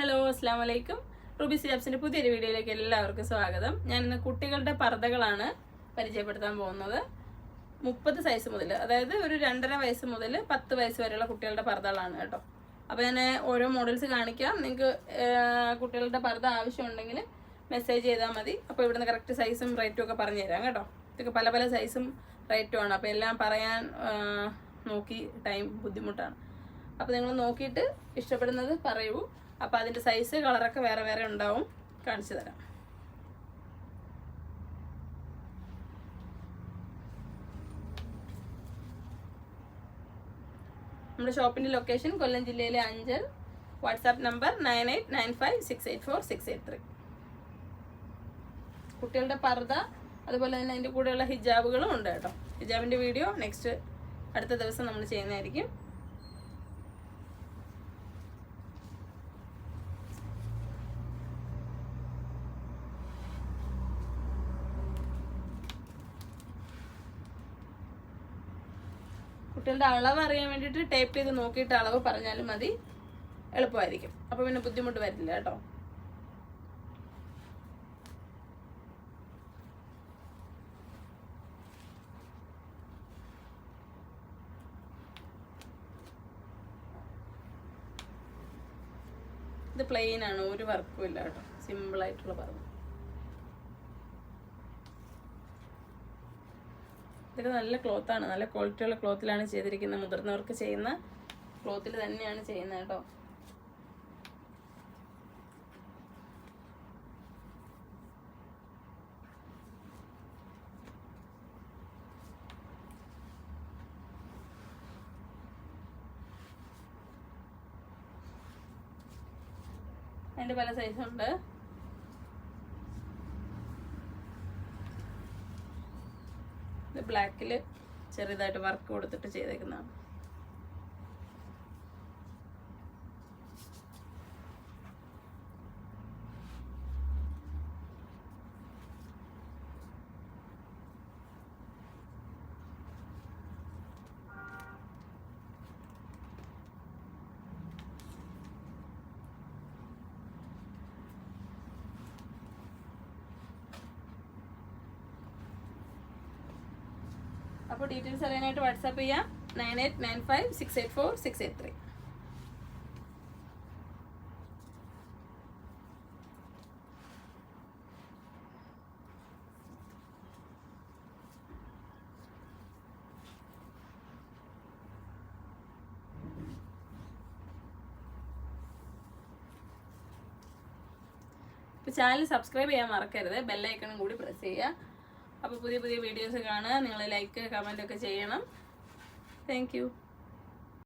Hello അസ്സാം വലൈക്കും Ruby സിയാബ്സിന്റെ പുതിയൊരു വീഡിയോയിലേക്ക് എല്ലാവർക്കും സ്വാഗതം. ഞാൻ ഇന്ന് കുട്ടികളുടെ പർദ്ദകളാണ് പരിചയപ്പെടുത്താൻ പോകുന്നത്. മുപ്പത് സൈസ് മുതൽ അതായത് ഒരു രണ്ടര വയസ്സ് മുതൽ പത്ത് വയസ്സ് വരെയുള്ള കുട്ടികളുടെ പർദ്ദകളാണ് കേട്ടോ. അപ്പോൾ ഞാൻ ഓരോ മോഡൽസ് കാണിക്കാം. നിങ്ങൾക്ക് കുട്ടികളുടെ പർദ്ദ ആവശ്യമുണ്ടെങ്കിൽ മെസ്സേജ് ചെയ്താൽ മതി. അപ്പോൾ ഇവിടുന്ന് കറക്റ്റ് സൈസും റേറ്റും ഒക്കെ പറഞ്ഞു തരാം കേട്ടോ. ഇതൊക്കെ പല പല സൈസും റേറ്റും ആണ്. അപ്പോൾ എല്ലാം പറയാൻ നോക്കി ടൈം ബുദ്ധിമുട്ടാണ്. അപ്പോൾ നിങ്ങൾ നോക്കിയിട്ട് ഇഷ്ടപ്പെടുന്നത് പറയൂ. അപ്പോൾ അതിന്റെ സൈസ് കളറൊക്കെ വേറെ വേറെ ഉണ്ടാവും. കാണിച്ചു തരാം. നമ്മുടെ ഷോപ്പിന്റെ ലൊക്കേഷൻ കൊല്ലം ജില്ലയിലെ Anchal. WhatsApp number nine eight nine five six eight four six eight three. കുട്ടികളുടെ പർദ്ദ അതുപോലെ തന്നെ അതിന്റെ കൂടെയുള്ള ഹിജാബുകളും ഉണ്ട് കേട്ടോ. ഹിജാബിന്റെ വീഡിയോ നെക്സ്റ്റ് അടുത്ത ദിവസം നമ്മൾ ചെയ്യുന്നതായിരിക്കും. കുട്ടികളുടെ അളവ് അറിയാൻ വേണ്ടിയിട്ട് ടൈപ്പ് ചെയ്ത് നോക്കിയിട്ട് അളവ് പറഞ്ഞാലും മതി. എളുപ്പമായിരിക്കും. അപ്പോൾ പിന്നെ ബുദ്ധിമുട്ട് വരില്ല കേട്ടോ. ഇത് പ്ലെയിൻ ആണ്. ഒരു വർക്കും ഇല്ല കേട്ടോ. സിമ്പിളായിട്ടുള്ള പറഞ്ഞു ഇതൊക്കെ നല്ല ക്ലോത്ത് ആണ്. നല്ല ക്വാളിറ്റി ഉള്ള ക്ലോത്തിലാണ് ചെയ്തിരിക്കുന്നത് മുതിർന്നവർക്ക് ചെയ്യുന്ന ക്ലോത്തിൽ തന്നെയാണ് ചെയ്യുന്നത് കേട്ടോ അതിന്റെ പല സൈസുണ്ട് ഇത് ബ്ലാക്കിൽ ചെറിയതായിട്ട് വർക്ക് കൊടുത്തിട്ട് ചെയ്തേക്കുന്നതാണ്. അപ്പോൾ ഡീറ്റെയിൽസ് അറിയാനായിട്ട് വാട്സാപ്പ് ചെയ്യാം. Nine eight nine five six eight four six eight three ഇപ്പോൾ ചാനൽ സബ്സ്ക്രൈബ് ചെയ്യാൻ മറക്കരുത്. ബെല്ലൈക്കണും കൂടി പ്രസ് ചെയ്യുക. അപ്പോൾ പുതിയ പുതിയ വീഡിയോസ് കാണുക. നിങ്ങൾ ലൈക്ക് കമന്റ് ഒക്കെ ചെയ്യണം. താങ്ക്